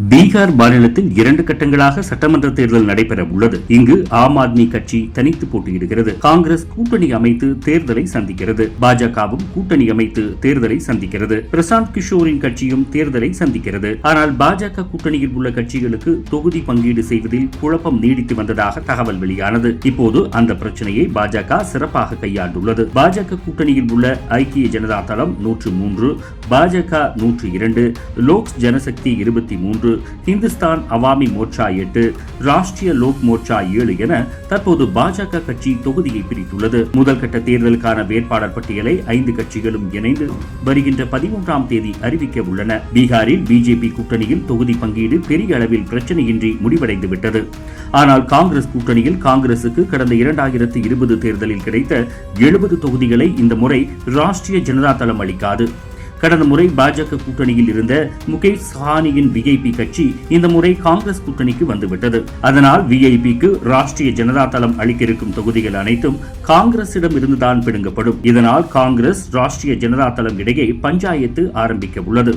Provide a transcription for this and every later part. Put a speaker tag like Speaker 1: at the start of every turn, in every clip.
Speaker 1: பீகார் மாநிலத்தில் இரண்டு கட்டங்களாக சட்டமன்ற தேர்தல் நடைபெற உள்ளது. இங்கு ஆம் ஆத்மி கட்சி தனித்து போட்டியிடுகிறது. காங்கிரஸ் கூட்டணி அமைத்து தேர்தலை சந்திக்கிறது. பாஜகவும் கூட்டணி அமைத்து தேர்தலை சந்திக்கிறது. பிரசாந்த் கிஷோரின் கட்சியும் தேர்தலை சந்திக்கிறது. ஆனால் பாஜக கூட்டணியில் உள்ள கட்சிகளுக்கு தொகுதி பங்கீடு செய்வதில் குழப்பம் நீடித்து வந்ததாக தகவல் வெளியானது. இப்போது அந்த பிரச்சனையை பாஜக சிறப்பாக கையாண்டுள்ளது. பாஜக கூட்டணியில் உள்ள ஐக்கிய ஜனதா தளம் நூற்று மூன்று பாஜக நூற்று இரண்டு லோக் ஜனசக்தி இருபத்தி மூன்று மூன்று ஹிந்துஸ்தான் அவாமி மோர்ச்சா எட்டு ராஷ்டிரிய லோக் மோர்ச்சா ஏழு என தற்போது பாஜக கட்சி தொகுதியை பிரித்துள்ளது. முதல் கட்ட தேர்தலுக்கான வேட்பாளர் பட்டியலை ஐந்து கட்சிகளும் இணைந்து வருகின்ற பதிமூன்றாம் தேதி அறிவிக்க உள்ளன. பீகாரில் பிஜேபி கூட்டணியில் தொகுதி பங்கீடு பெரிய அளவில் பிரச்சனையின்றி முடிவடைந்து விட்டது. ஆனால் காங்கிரஸ் கூட்டணியில் காங்கிரசுக்கு கடந்த இரண்டாயிரத்து இருபது தேர்தலில் கிடைத்த எழுபது தொகுதிகளை இந்த முறை ராஷ்டிரிய ஜனதா தளம் அளிக்காது. கடந்த முறை பாஜக கூட்டணியில் இருந்த முகேஷ் சஹானியின் விஐபி கட்சி இந்த முறை காங்கிரஸ் கூட்டணிக்கு வந்துவிட்டது. அதனால் விஐபிக்கு ராஷ்டிரிய ஜனதா தளம் அளிக்க இருக்கும் தொகுதிகள் அனைத்தும் காங்கிரசிடம் இருந்துதான் பிடுங்கப்படும். இதனால் காங்கிரஸ் ராஷ்டிரிய ஜனதா தளம் இடையே பஞ்சாயத்து ஆரம்பிக்க உள்ளது.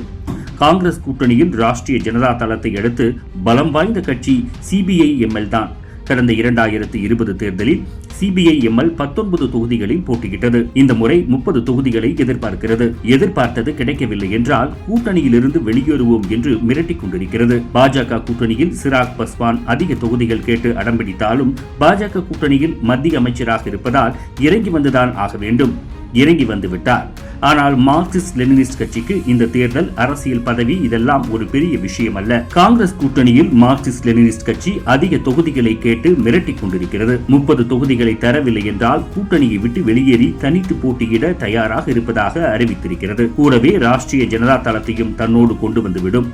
Speaker 1: காங்கிரஸ் கூட்டணியில் ராஷ்டிரிய ஜனதா தளத்தை அடுத்து பலம் வாய்ந்த கட்சி சிபிஐ எம்எல் தான். கடந்த இரண்டாயிரத்து இருபது தேர்தலில் சிபிஐ எம்எல் பத்தொன்பது தொகுதிகளில் போட்டியிட்டது. இந்த முறை முப்பது தொகுதிகளை எதிர்பார்க்கிறது. எதிர்பார்த்தது கிடைக்கவில்லை என்றால் கூட்டணியிலிருந்து வெளியேறுவோம் என்று மிரட்டிக் கொண்டிருக்கிறது. பாஜக கூட்டணியில் சிராக் பஸ்வான் அதிக தொகுதிகள் கேட்டு அடம்பிடித்தாலும் பாஜக கூட்டணியில் மத்திய அமைச்சராக இருப்பதால் இறங்கி வந்துதான் ஆக வேண்டும். இறங்கி வந்துவிட்டார். ஆனால் மார்க்சிஸ்ட் லெனினிஸ்ட் கட்சிக்கு இந்த தேர்தல் அரசியல் பதவி இதெல்லாம் ஒரு பெரிய விஷயம் அல்ல காங்கிரஸ் கூட்டணியில் மார்க்சிஸ்ட் லெனினிஸ்ட் கட்சி அதிக தொகுதிகளை கேட்டு மிரட்டிக் கொண்டிருக்கிறது. முப்பது தொகுதிகளை தரவில்லை என்றால் கூட்டணியை விட்டு வெளியேறி தனித்து போட்டியிட தயாராக இருப்பதாக அறிவித்திருக்கிறது. கூடவே ராஷ்டிரிய ஜனதா தளத்தையும் தன்னோடு கொண்டு வந்துவிடும்.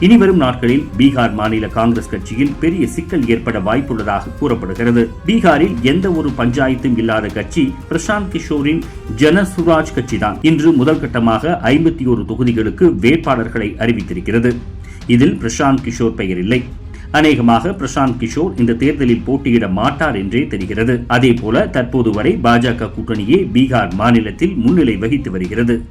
Speaker 1: இனிவரும் நாட்களில் பீகார் மாநில காங்கிரஸ் கட்சியில் பெரிய சிக்கல் ஏற்பட வாய்ப்புள்ளதாக கூறப்படுகிறது. பீகாரில் எந்த ஒரு பஞ்சாயத்தும் இல்லாத கட்சி பிரசாந்த் கிஷோரின் ஜனசுராஜ் கட்சிதான். இன்று முதல் கட்டமாக ஐம்பத்தி ஒரு தொகுதிகளுக்கு வேட்பாளர்களை அறிவித்திருக்கிறது. இதில் பிரசாந்த் கிஷோர் பெயர் இல்லை. அநேகமாக பிரசாந்த் கிஷோர் இந்த தேர்தலில் போட்டியிட மாட்டார் என்றே தெரிகிறது. அதேபோல தற்போது வரை பாஜக கூட்டணியே பீகார் மாநிலத்தில் முன்னிலை வகித்து வருகிறது.